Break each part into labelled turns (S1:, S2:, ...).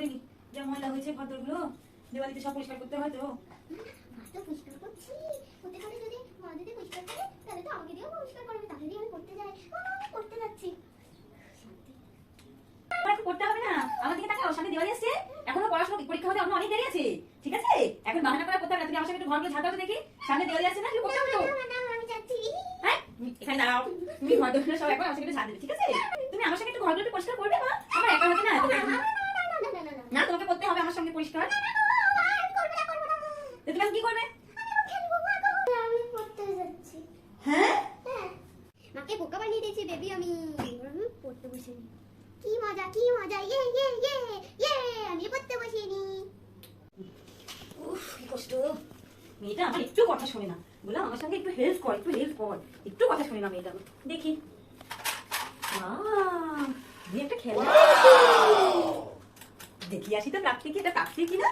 S1: করে নি যা ময়লা হয়েছে ঘরদোরগুলো দেওয়ালিতে সব পরিষ্কার করতে হয় তো।
S2: করতে
S1: আমার এখন হবে না? আমার দিকে তাকাও সামনে দেওয়ালি আসছে। এখনও পড়াশোনা পরীক্ষা হতে এখনও অনেক দেরি আছে। ঠিক আছে? এখন বাহানা করা করতে হবে না। তুমি আমার একটু ঘরগুলো ঝাঁটাও তো দেখি। সামনে দেওয়ালি আসছে না? একটু করতে হবে তো হ্যাঁ? এখানে দাঁড়াও। তুমি ঘর দোর সব আমার ঝাঁট ঠিক আছে? না। তো কি করবে?
S2: আমি পড়তে যাচ্ছি
S1: হ্যাঁ?
S2: মাকে বোকা বানিয়ে দিয়েছি বেবি আমি পড়তে বসিনি। কি মজা কি মজা ইয়ে ইয়ে ইয়ে ইয়ে আমি পড়তে বসিনি।
S1: উফ কি কষ্ট। মেয়েটা আমার একটু কথা শোনে না। বললাম আমার সঙ্গে একটু হেল্প কর একটু হেল্প কর। একটু কথা শোনে না মেয়েটা। দেখি। একটা খেলা দেখি। আসি তো প্রাপ্তি কি এটা প্রাপ্তি কি না?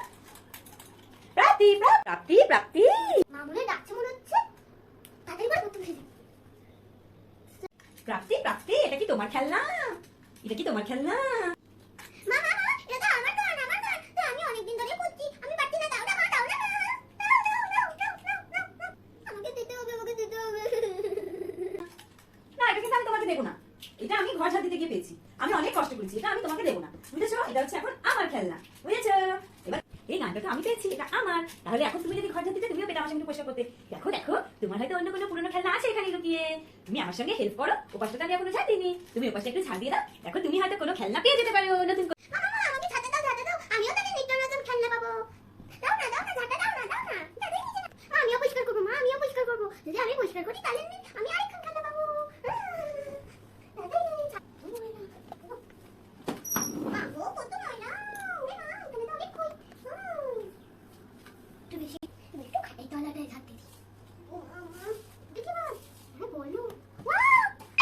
S1: প্রাপ্তি প্রাপ্তি প্রাপ্তি।
S2: মা ডাকছে মনে হচ্ছে। তাড়াতাড়ি করে পড়তে বসে
S1: প্রাপ্তি প্রাপ্তি এটা কি তোমার খেলনা? এটা কি তোমার খেলনা? দেবো না। এটা আমি ঘর ঝাড় দিতে গিয়ে পেয়েছি। আমি অনেক কষ্ট করেছি এটা আমি তোমাকে দেবো না। বুঝেছ? এটা হচ্ছে এখন আমার খেলনা বুঝেছ এবার এই গানটা তো আমি পেয়েছি এটা আমার তাহলে এখন তুমি যদি ঘর জানতে চাও তুমিও পেটা আমার সঙ্গে পয়সা করতে। দেখো দেখো, তোমার হয়তো অন্য কোনো পুরনো খেলনা আছে এখানে লুকিয়ে। তুমি আমার সঙ্গে হেল্প করো, ও পাশটা আমি এখনও দিইনি তুমি ও পাশটা একটু ছাড় দিয়ে দাও। দেখো, তুমি হয়তো কোনো খেলনা পেয়ে যেতে পারো, নতুন
S2: আমিও পরিষ্কার করব, মা, আমিও পরিষ্কার করব। যদি আমি পরিষ্কার করি, তাহলে আমি- আমি আরেকখান খেলনা পাবো দাদাই, ঝাঁটা- ময়লা। মা গো, কত ময়লা। ওরে মা, এখানে তো অনেক কই। হুম। একটু বেশি একটু খাটাই তলাটায় ঝাঁট দিয়ে দিই। ও, মা, মা, দেখি মা। হ্যাঁ, বলো। ওয়াও!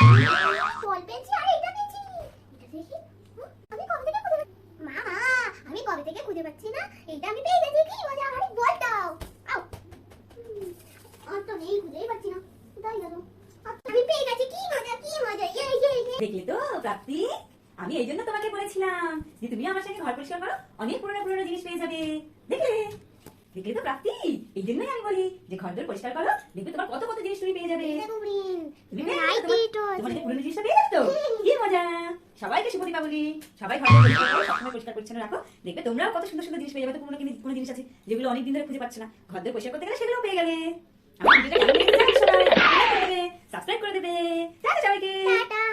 S2: বল পেয়েছি আর এটা পেয়েছি এটা দেখি। আমি কবে থেকে খুঁজে পাচ্ছি? মা মা আমি কবে থেকে খুঁজে পাচ্ছি না? এটা আমি পেয়ে গেছি কি মজা আরে বল দাও। আও আর তো নেই খুঁজেই পাচ্ছি না। কোথায় গেল? আমি পেয়ে গেছি কি মজা কি মজা ইয়ে ইয়ে ইয়ে।
S1: দেখলে তো প্রাপ্তি? আমি এই জন্য তোমাকে বলেছিলাম যে তুমি আমার সঙ্গে ঘর পরিষ্কার করো অনেক পুরনো পুরনো জিনিস পেয়ে যাবে। দেখলে? দেখলে তো প্রাপ্তি? এই জন্যই আমি বলি যে ঘর পরিষ্কার করো দেখবে তোমার কত কত জিনিস তুমি পেয়ে যাবে
S2: দেখো ব্রিন
S1: তুমি পেয়ে যাবে,
S2: আই
S1: এই পুরনো জিনিসটা পেয়ে তো কি মজা? সবাইকে শুভ দীপাবলি। সবাই ঘর সবসময় পরিষ্কার পরিচ্ছন্ন রাখো। দেখবে তোমরাও কত সুন্দর সুন্দর জিনিস পেয়ে যাবে। তো কোনো কোনো জিনিস আছে যেগুলো অনেক দিন ধরে খুঁজে পাচ্ছে না। ঘর পয়সা করতে গেলে সেগুলো পেয়ে গেলে। আমার সবাই সাবস্ক্রাইব করে দেবে।
S2: টাটা।